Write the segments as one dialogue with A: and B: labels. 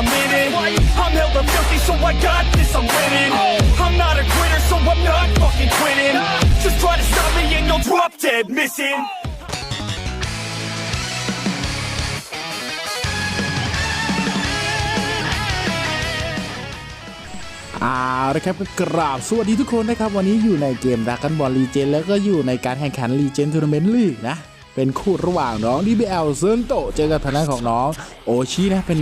A: I'm in it. I'm hella filthy, so I got this, I'm winning. I'm not a quitter, so I'm not fucking quitting. Just try to stop me and you'll drop dead missing.
B: อ่าละครับก็กราบสวัสดีทุกคนนะครับ วันนี้อยู่ในเกมดักกันบอลลีเจนแล้วก็อยู่ในการแข่งขันลีเจนทัวร์นาเมนต์ลีกนะ เป็นคู่ระหว่างน้อง DBL เซินโตเจอกับทางด้านของน้องโอชินะเป็น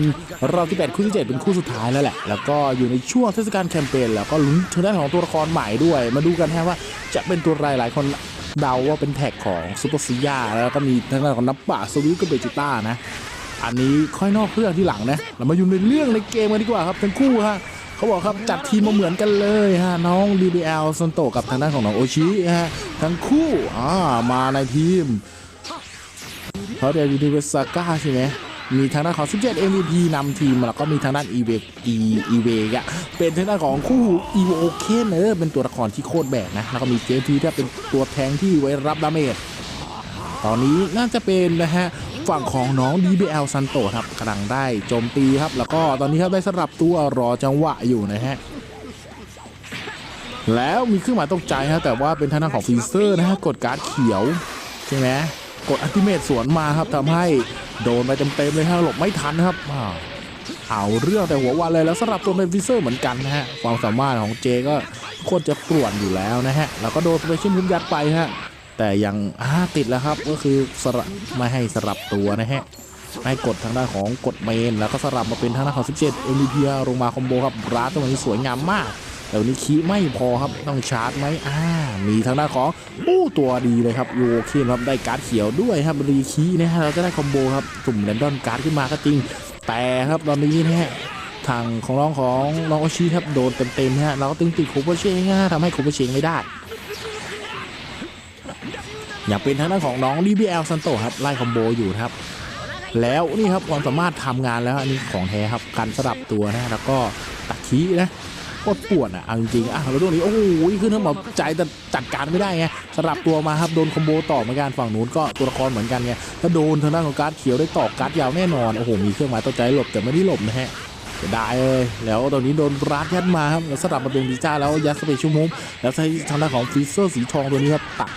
B: รอบที่8คู่ที่ 7 เป็นคู่สุดท้ายแล้วแหละ แล้วก็อยู่ในช่วงเทศกาลแคมเปญแล้วก็ลุ้นทางด้านของตัวละครใหม่ด้วย มาดูกันฮะว่าจะเป็นตัวอะไรหลายคนเดาว่าเป็นแท็กของซูเปอร์ซิยาแล้วก็มีทางด้านของนับป่าสวิกับเบจิต้านะ อันนี้ค่อยนอกเรื่องที่หลังนะเรามาอยู่ในเรื่องในเกมกันดีกว่าครับทั้งคู่ฮะเขาบอกครับจัดทีมมาเหมือนกันเลยฮะน้อง DBL ซันโตกับทางด้านของน้องโอชิฮะทั้งคู่อ่ามาในทีม เขาเดียวยูนิเวอร์ซาก้าใช่ไหมมีทางด้านของ17 MVP นำทีม แล้วก็มีทางด้าน e v e e v อะเป็นทางด้านของคู่ e v o k e n เออเป็นตัวละครที่โคตรแบกนะ แล้วก็มี JP ที่เป็นตัวแทงที่ไว้รับดาเมจตอนนี้น่าจะเป็นนะฮะฝั่งของน้อง DBL ซันโตครับกำลังได้โจมตีครับ แล้วก็ตอนนี้ครับได้สลับตัวรอจังหวะอยู่นะฮะแล้วมีเครื่องหมายตกใจฮะแต่ว่าเป็นทางด้านของฟีเซอร์นะฮะกดการ์ดเขียวใช่ไหม กดอัลติเมทสวนมาครับทำให้โดนไปเต็มๆเลยฮะหลบไม่ทันครับเอาเรื่องแต่หัววันเลยแล้วสลับตัวเป็นฟรีเซอร์เหมือนกันนะฮะความสามารถของเจก็โคตรจะปวนอยู่แล้วนะฮะแล้วก็โดนสเปชียลมุมยัดไปฮะแต่ยังอ่าติดแล้วครับก็คือสลับไม่ให้สลับตัวนะฮะให้กดทางด้านของกดเมน แล้วก็สลับมาเป็นทางด้านของ 17 MVP ลงมาคอมโบครับร้านตรงนี้สวยงามมาก แต่วันนี้คีไม่พอครับต้องชาร์จไหมอ่ามีทางด้านของอู้ตัวดีเลยครับโยเคนครับได้การ์ดเขียวด้วยครับรีคีนะฮะเราจะได้คอมโบครับสุ่มแรนดอมการ์ดขึ้นมาก็จริง แต่ครับตอนนี้นะฮะทางของน้องของน้องโอชิครับโดนเต็มๆนะฮะเราก็ตึงติดโคเปอร์เชงฮะทำให้โคเปอร์เชงไม่ได้อยากเป็นทางด้านของน้อง DBL ซันโตครับไล่คอมโบอยู่ครับ แล้วนี่ครับความสามารถทำงานแล้วอันนี้ของแท้ครับการสลับตัวนะแล้วก็ตักขี้นะ ตรปวดอะเอาจริงๆอะแล้วตรงนี้โอ้โหขึ้นทั้งหมดใจแต่จัดการไม่ได้ไงสลับตัวมาครับโดนคอมโบต่อเหมือนกันฝั่งนู้นก็ตัวละครเหมือนกันไงถ้าโดนทางด้านของการ์ดเขียวได้ตอกการ์ดยาวแน่นอนโอ้โหมีเครื่องหมายต่อใจหลบแต่ไม่ได้หลบนะฮะได้เลยแล้วตอนนี้โดนรัดยัดมาครับแล้วสลับมาเป็นดิจ้าแล้วยัดสเปเชียลมูฟแล้วใช้ทางด้านของฟิเซอร์สีทองตัวนี้ครับตัด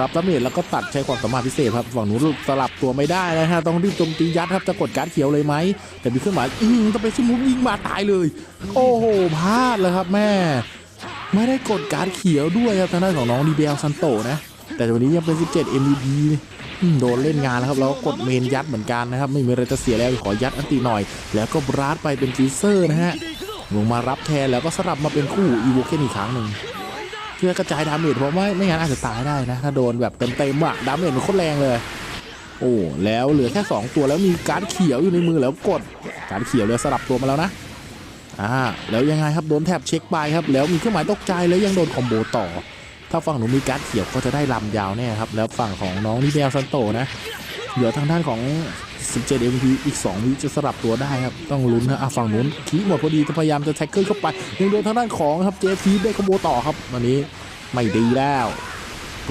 B: รับดาเมจแล้วก็ตัดใช้ความสามารถพิเศษครับฝั่งนู้นสลับตัวไม่ได้นะฮะต้องรีบโจมตียัดครับจะกดการ์ดเขียวเลยไหมแต่มีเครื่องหมายอืมต้องไปชิมุกยิงมาตายเลย โอ้โหพลาดเลยครับแม่ ไม่ได้กดการ์ดเขียวด้วยครับทางด้านของน้องดีเบลซันโตนะแต่วันนี้ยังเป็น 17 MVP โดนเล่นงานแล้วครับแล้วก็กดเมนยัดเหมือนกันนะครับ ไม่มีอะไรจะเสียแล้วขอยัดอันตีหน่อย แล้วก็บราดไปเป็นฟีเซอร์นะฮะลงมารับแทนแล้วก็สลับมาเป็นคู่อีโวเคนอีกครั้งหนึ่ง พื่อกระจายดาเมจเพราะไม่ไม่งั้นอาจจะตายได้นะ ถ้าโดนแบบเต็มๆอะดาเมจมันโคตรแรงเลย โอ้แล้วเหลือแค่ 2 ตัวแล้วมีการเขียวอยู่ในมือแล้วกด การเขียวเลยสลับตัวมาแล้วนะอ่าแล้วยังไงครับโดนแทบเช็คไปครับแล้วมีเครื่องหมายตกใจแล้วยังโดนคอมโบต่อ ถ้าฝั่งหนูมีการเขียวก็จะได้ลำยาวแน่ครับแล้วฝั่งของน้องนิเบลซันโตนะ เหลือทางด้านของ 17 MVP อีก 2 วิจะสลับตัวได้ครับ ต้องลุ้นนะฝั่งนู้นคีหมดพอดีจะพยายามจะแท็กเกิลเข้าไปยังโดนทางด้านของครับเจฟีได้คอมโบต่อครับวันนี้ไม่ดีแล้ว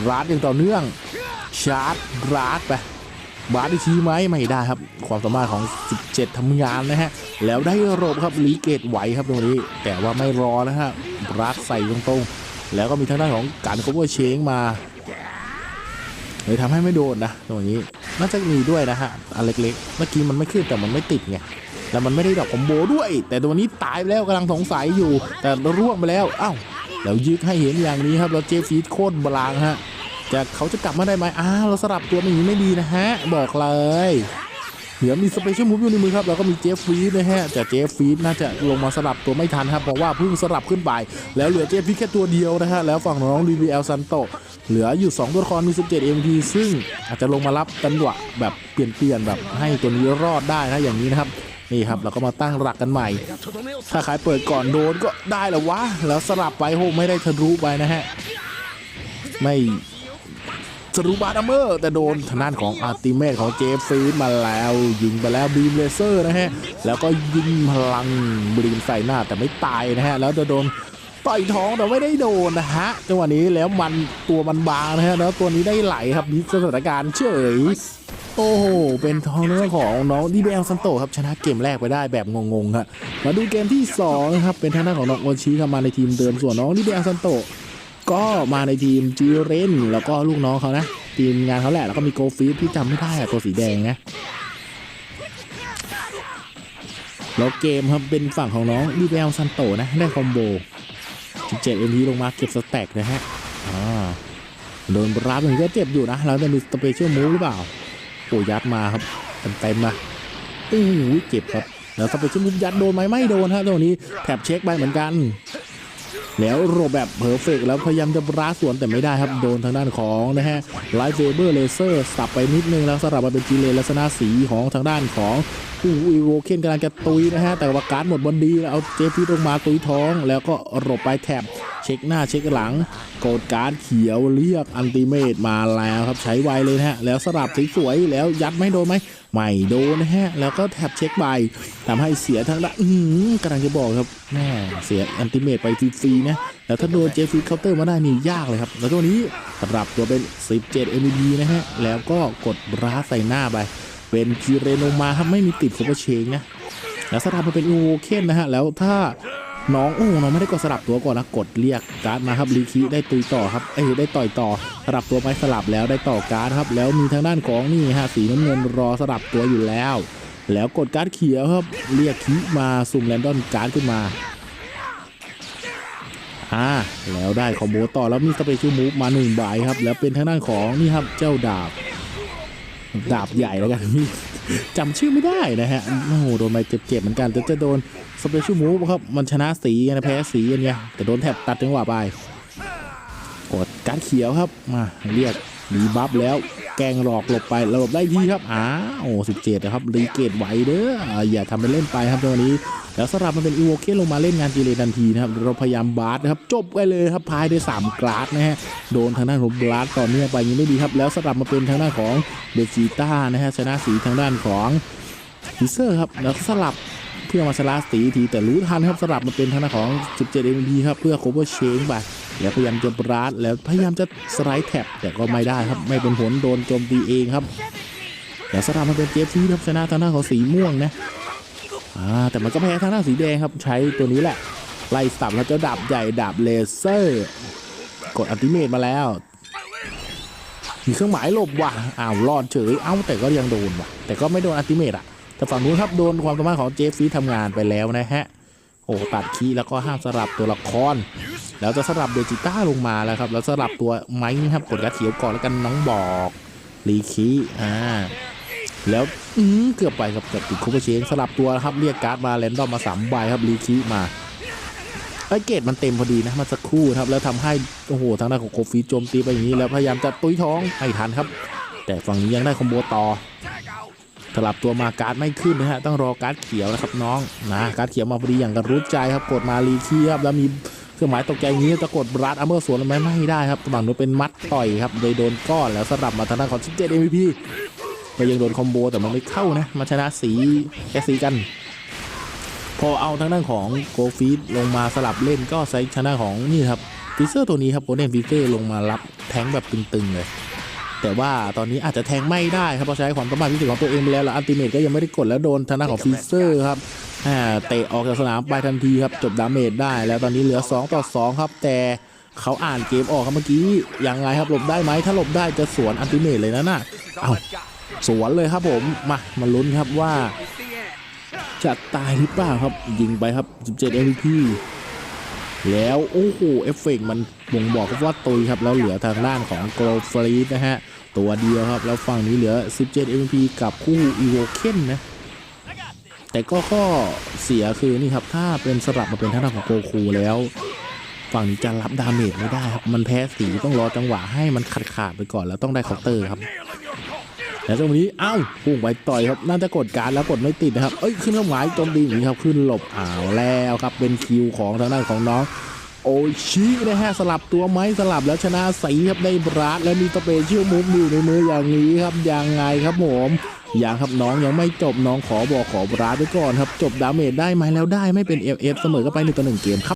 B: รัดอย่างต่อเนื่องชาร์จรัดไปบาร์ได้ชี้ไหมไม่ได้ครับ ความสามารถของ 17ทำงานนะฮะ แล้วได้รบครับลีเกตไหวครับตรงนี้ แต่ว่าไม่รอนะฮะรัดใส่ตรงๆ แล้วก็มีทางด้านของการคบวเชงมา เลยทำให้ไม่โดนนะตรงนี้น่าจะมีด้วยนะฮะอันเล็กๆ เมื่อกี้มันไม่ขึ้นแต่มันไม่ติดไงแล้วมันไม่ได้ดอกคอมโบด้วย แต่ตัวนี้ตายไปแล้วกำลังสงสัยอยู่ แต่ร่วงไปแล้วอ้าวแล้วยึกให้เห็นอย่างนี้ครับแล้วเจฟีดโคตรบลางฮะจะเขาจะกลับมาได้ไหมอ้าวเราสลับตัวมันอย่างนี้ไม่ดีนะฮะ บอกเลย เหลือมีสเปเชียลมูฟอยู่ในมือครับแล้วก็มีเจฟฟีดนะฮะแต่เจฟฟีดน่าจะลงมาสลับตัวไม่ทันครับเพราะว่าเพิ่งสลับขึ้นไปแล้วเหลือเจฟฟีดแค่ตัวเดียวนะฮะแล้วฝั่งน้องดีวีเอลซันโตเหลืออยู่ 2 ตัวละครมี 17 MP ซึ่งอาจจะลงมารับจังหวะแบบเปลี่ยนๆแบบให้ตัวนี้รอดได้นะอย่างนี้นะครับนี่ครับเราก็มาตั้งหลักกันใหม่ ถ้าใครเปิดก่อนโดนก็ได้แหละวะแล้วสลับไปโหไม่ได้ทะลุไปนะฮะไม่ ทะลุบาร์ดัมเมอร์ แต่โดนทางด้านของอาร์ติเมตของเจฟฟีมาแล้ว ยิงไปแล้วบีมเลเซอร์นะฮะ แล้วก็ยิงพลังบีมใส่หน้าแต่ไม่ตายนะฮะ แล้วจะโดนต่อยท้องแต่ไม่ได้โดนนะฮะจังหวะนี้แล้วมันตัวมันบางนะฮะแล้วตัวนี้ได้ไหลครับนี่สถานการณ์เฉยโอ้โห เป็นทองเนื้อของน้องดีเบลซันโตครับชนะเกมแรกไปได้แบบงงๆครับมาดูเกมที่สองนะครับเป็นทางด้านของน้องโอชิครับมาในทีมเดิมส่วนน้องดีเบลซันโต ก็มาในทีมจิเรนแล้วก็ลูกน้องเขานะ ทีมงานเขาแหละ แล้วก็มีโกฟีที่จำไม่ได้อะตัวสีแดงนะแล้วเกมครับเป็นฝั่งของน้องดีเบลซันโตนะ ได้คอมโบ 17เอ็มพีลงมาเก็บสแต็กนะฮะอ่าโดนรับอย่างนี้ก็เจ็บอยู่นะ แล้วจะมีสเปเชียลมูฟหรือเปล่าโอ้ยัดมาครับเต็มๆมาโอ้โหเจ็บครับ แล้วสเปเชียลมูฟยัดโดนไหมไม่โดนฮะตัวนี้แถบเช็คไปเหมือนกัน แล้วโรแบบเพอร์เฟกแล้วพยายามจะบราสวนแต่ไม่ได้ครับ โดนทางด้านของนะฮะไลฟ์เฟเบอร์เลเซอร์สับไปนิดนึงแล้วสลับมาเป็นจีเลนลักษณะสีของทางด้านของคู่อีโวเคนกำลังจะตุยนะฮะแต่ว่าการ์ดหมดบอลดีแล้วเอาเจฟฟี่ลงมาตุยท้อง แล้วก็หลบไปแถบ เช็คหน้าเช็คหลังกดการ์ดเขียวเรียกอันติเมตมาแล้วครับใช้ไวเลยนะฮะแล้วสลับสวยๆแล้วยัดไม่โดนไหมไม่โดนนะฮะ แล้วก็แท็บเช็คใบทำให้เสียทางด้านอื้อหือกำลังจะบอกครับแม่เสียอันติเมตไปฟรีๆนะแล้วถ้าโดนเจฟฟี่เคาน์เตอร์มาได้นี่ยากเลยครับ แล้วตัวนี้ปรับตัวเป็น 17 MVP นะฮะ แล้วก็กดบราสใส่หน้าไป เป็นคีเรโนมาครับไม่มีติดโคเปเชงนะแล้วสลับมาเป็นโวเคนนะฮะ แล้วถ้า น้องโอ้น้องไม่ได้กดสลับตัวก่อนนะกดเรียกการ์ดมาครับรีคีได้ตุยต่อครับเอ้ยได้ต่อยต่อสลับตัวไปสลับแล้วได้ต่อการ์ดครับ แล้วมีทางด้านของนี่ฮะสีน้ำเงินรอสลับตัวอยู่แล้ว แล้วกดการ์ดเขียวครับเรียกคีมาสุ่มแรนดอนการ์ดขึ้นมาอ่าแล้วได้คอมโบต่อแล้วมีสเปเชียลมูฟมาหนึ่งใบครับ แล้วเป็นทางด้านของนี่ครับเจ้าดาบ ดาบใหญ่แล้วกันจำชื่อไม่ได้นะฮะ โอ้โห โดนไปเจ็บๆเหมือนกันแต่จะโดนสเปเชียลมูฟครับ มันชนะสีนะแพ้สีอันเนี้ยแต่โดนแถบตัดจังหวะไป กดการเขียวครับ มาเรียก รีบัฟแล้วแกงหลอกหลบไปหลบได้ทีครับอ้าวโอ้สิบเจ็ดนะครับรีเกตไหวเด้ออย่าทำเป็นเล่นไปครับตัวนี้ แล้วสลับมันเป็นอีโวเคลงมาเล่นงานจีเลทันทีนะครับเราพยายามบาร์สนะครับจบไปเลยครับพายได้3กราดนะฮะโดนทางด้านของบาร์สต่อเนื่องไปยังนี้ไม่ดีครับ แล้วสลับมาเป็นทางด้านของเบจิต้านะฮะชนะสีทางด้านของฟิเซอร์ครับแล้วสลับเพื่อมาชนะสีทีแต่รู้ทันครับสลับมาเป็นทางด้านของ 17 m p ครับเพื่อ cover change ไป แล้วพยายามจะบาร์สแล้วพยายามจะสไลด์แท็บแต่ก็ไม่ได้ครับไม่เป็นผลโดนโจมตีเองครับแล้วสลับมาเป็นเจฟฟี่ครับชนะทางด้านของสีม่วงนะอ่าแต่มันก็แพ้ทางด้าสีแดงครับใช้ตัวนี้แหละไล่สับแล้วเจ้าดาบใหญ่ดาบเลเซอร์ กดอัลติเมตมาแล้ว มีเครื่องหมายหลบว่ะอ้าวรอดเฉยเอ้าแต่ก็ยังโดนว่ะแต่ก็ไม่โดนอัลติเมตอะแต่ฝั่งนู้นครับโดนความสามารถของเจฟฟี่ทำงานไปแล้วนะฮะ โอ้ตัดคีแล้วก็ห้ามสลับตัวละคร แล้วจะสลับเบจิต้าลงมาแล้วครับ แล้วสลับตัวไม้นี่ครับกดกระเขียวก่อนแล้วกันน้องบอกรีคีอ่าแล้วอื้อเกือบไปครับเกือบติดคูเปอร์เชนสลับตัวครับเรียกการ์ดมาแรนดอมมาสามใบครับรีคีมาไอเกตมันเต็มพอดีนะมันสักครู่ครับ แล้วทำให้โอ้โหทางด้านของโคฟีโจมตีไปอย่างนี้แล้วพยายามจะตุ้ยท้องไม่ทันครับ แต่ฝั่งนี้ยังได้คอมโบต่อ สลับตัวมาการ์ดไม่ขึ้นนะฮะต้องรอการ์ดเขียวนะครับน้องนะการ์ดเขียวมาพอดีอย่างกระรู้ใจครับกดมารีคีครับแล้วมีเครื่องหมายตกใจงี้จะกดบรัดอัมเบอร์สวนไหมไม่ได้ครับฝั่งนู้นเป็นมัดต่อยครับโดยโดนก้อนแล้วสลับมาทางด้านของ17 MVP ก็ยังโดนคอมโบแต่มันไม่เข้านะมาชนะสีแค่สีกัน พอเอาทางด้านของโกฟีดลงมาสลับเล่นก็ใช้ชนะของนี่ครับฟิเซอร์ตัวนี้ครับโกลเดนฟิเซอร์ลงมารับแทงแบบตึงๆเลย แต่ว่าตอนนี้อาจจะแทงไม่ได้ครับเพราะใช้ความสามารถพิเศษของตัวเองไปแล้วแล้วอัลติเมทก็ยังไม่ได้กดแล้วโดนทางด้านของฟิเซอร์ครับเตะออกจากสนามไปทันทีครับจบดาเมจได้แล้วตอนนี้เหลือ 2 ต่อ 2 ครับ แต่เขาอ่านเกมออกครับเมื่อกี้ยังไงครับหลบได้ไหมถ้าหลบได้จะสวนอัลติเมทเลยนะน่ะเอาสวนเลยครับผมมามาลุ้นครับว่า จะตายหรือเปล่าครับยิงไปครับ 17 MVP แล้วโอ้โหเอฟเฟกต์มันบ่งบอกกับว่าตุยครับแล้วเหลือทางด้านของโกลฟรีดนะฮะ ตัวเดียวครับ แล้วฝั่งนี้เหลือ 17 MVP กับคู่อีโวเคนนะ แต่ก็ข้อเสียคือนี่ครับ ถ้าเป็นสลับมาเป็นทางด้านของโกคูแล้ว ฝั่งนี้จะรับดาเมจไม่ได้ครับ มันแพ้สีต้องรอจังหวะให้มันขาดขาดไปก่อนแล้วต้องได้เคาน์เตอร์ครับแล้วจังนี้เอ้าพุ่งไปต่อยครับ น่าจะกดการแล้วกดไม่ติดนะครับ เอ้ย ขึ้นแล้วหมายโจมตีอย่างนี้ครับ ขึ้นหลบอ้าวแล้วครับ เป็นคิวของทางด้านของน้อง โอชินะฮะสลับตัวไม้สลับแล้วชนะสีครับได้บรัสแล้วมีสเปเชียลมูฟอยู่ในมืออย่างนี้ครับยังไงครับผมยังครับน้องยังไม่จบน้องขอบอกขอบรัสไว้ก่อนครับ จบดาเมจได้ไหมแล้วได้ไม่เป็นเอฟเอฟเสมอก็ไปหนึ่งต่อหนึ่งเกมครับ